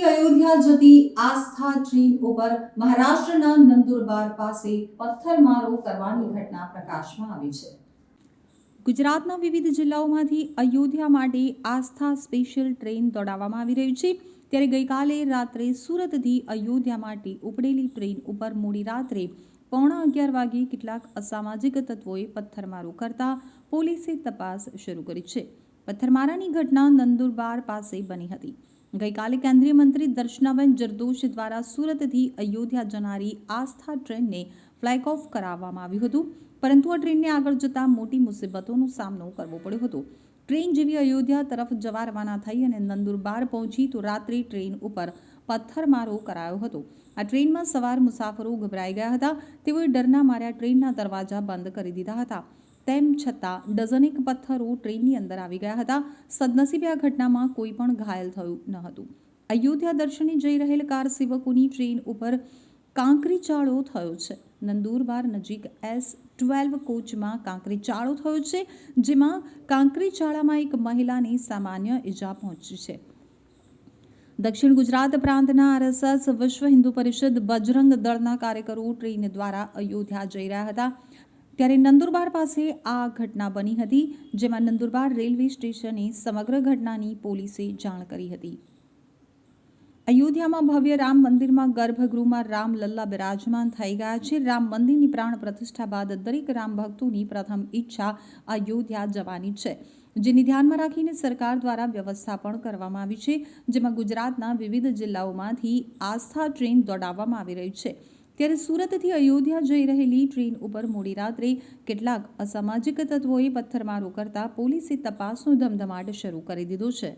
Train ઉપર મહારાષ્ટ્રના નંદુરબાર પાસે પથ્થરમારો કરવાની ઘટના પ્રકાશમાં આવી છે. ગુજરાતના વિવિધ જિલ્લાઓમાંથી અયોધ્યા માટે આસ્થા સ્પેશિયલ ટ્રેન દોડાવવામાં આવી રહી છે. ત્યારે ગઈકાલે રાત્રે સુરતથી અયોધ્યા માટે ઉપડેલી ટ્રેન ઉપર મોડી રાત્રે પોણા અગિયાર વાગે કેટલાક અસામાજિક તત્વોએ પથ્થરમારો કરતા પોલીસે તપાસ શરૂ કરી છે. પથ્થરમારાની ઘટના નંદુરબાર પાસે બની હતી. ગઈકાલે કેન્દ્રીય મંત્રી દર્શનાબેન જરદોશ દ્વારા સુરતથી અયોધ્યા જનારી આસ્થા ટ્રેનને ફ્લેગ ઓફ કરાવવામાં આવ્યું હતું. પરંતુ આ ટ્રેનને આગળ જતા મોટી મુસીબતોનો સામનો કરવો પડ્યો હતો. ટ્રેન જેવી અયોધ્યા તરફ જવા રવાના થઈ અને નંદુરબાર પહોંચી તો રાત્રે ટ્રેન ઉપર પથ્થરમારો કરાયો હતો. આ ટ્રેનમાં સવાર મુસાફરો ગભરાઈ ગયા હતા. તેઓએ ડરના માર્યા ટ્રેનના દરવાજા બંધ કરી દીધા હતા. તેમ છતાં ડઝનેક પથ્થરો ટ્રેનની અંદર આવી ગયા હતા. સદનસીબે આ ઘટનામાં કોઈ પણ ઘાયલ થયું ન હતું. અયોધ્યા દર્શને જઈ રહેલ કાર સેવકોની ટ્રેન ઉપર કાંકરી ચાળો થયો છે. નંદુરબાર નજીક એસ ટ્વેલ્વ કોચમાં કાંકરી ચાળો થયો છે, જેમાં કાંકરી ચાળામાં એક મહિલાને સામાન્ય ઈજા પહોંચી છે. દક્ષિણ ગુજરાત પ્રાંતના આરએસએસ વિશ્વ હિન્દુ પરિષદ બજરંગ દળના કાર્યકરો ટ્રેન દ્વારા અયોધ્યા જઈ રહ્યા હતા. ત્યારે નંદુરબાર પાસે આ ઘટના બની હતી, જેમાં નંદુરબાર રેલવે સ્ટેશને સમગ્ર ઘટનાની પોલીસે જાણ કરી હતી. અયોધ્યામાં ભવ્ય રામ મંદિરમાં ગર્ભગૃહમાં રામ લલ્લા બિરાજમાન થઈ ગયા છે. રામ મંદિરની પ્રાણ પ્રતિષ્ઠા બાદ દરેક રામ ભક્તોની પ્રથમ ઈચ્છા અયોધ્યા જવાની છે, જેને ધ્યાનમાં રાખીને સરકાર દ્વારા વ્યવસ્થા પણ કરવામાં આવી છે, જેમાં ગુજરાતના વિવિધ જિલ્લાઓમાંથી આસ્થા ટ્રેન દોડાવવામાં આવી રહી છે. ત્યારે સુરતથી અયોધ્યા જઈ રહેલી ટ્રેન ઉપર મોડી રાત્રે કેટલાક અસામાજિક તત્વોએ પથ્થરમારો કરતા પોલીસે તપાસનો ધમધમાટ શરૂ કરી દીધો છે.